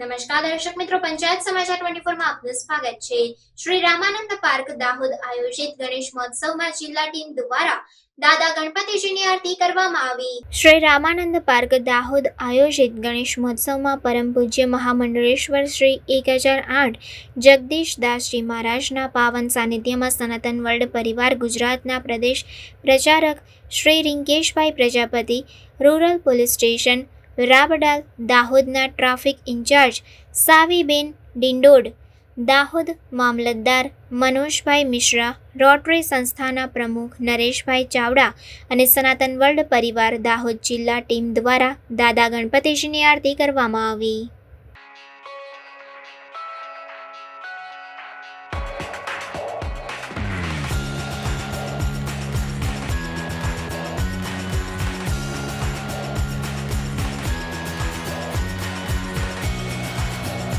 નમસ્કાર દર્શક મિત્રો, પંચાયત સમાચાર ટ્વેન્ટી ફોરમાં આપનું સ્વાગત છે. શ્રી રામાનંદ પાર્ક દાહોદ આયોજિત ગણેશ મહોત્સવમાં જિલ્લા ટીમ દ્વારા દાદા ગણપતિજીની આરતી કરવામાં આવી. શ્રી રામાનંદ પાર્ક દાહોદ આયોજિત ગણેશ મહોત્સવમાં પરમ પૂજ્ય મહામંડળેશ્વર શ્રી એક હજાર આઠ જગદીશ દાસજી મહારાજના પાવન સાનિધ્યમાં સનાતન વર્લ્ડ પરિવાર ગુજરાતના પ્રદેશ પ્રચારક Shri Rinkeshbhai Prajapati, rural police station Rabdal દાહોદના ટ્રાફિક ઇન્ચાર્જ સાવીબેન ડિંડોડ, દાહોદ મામલતદાર મનોજભાઈ મિશ્રા, રોટરી સંસ્થાના પ્રમુખ નરેશભાઈ ચાવડા અને સનાતન વર્લ્ડ પરિવાર દાહોદ જિલ્લા ટીમ દ્વારા દાદા ગણપતિજીની આરતી કરવામાં આવી.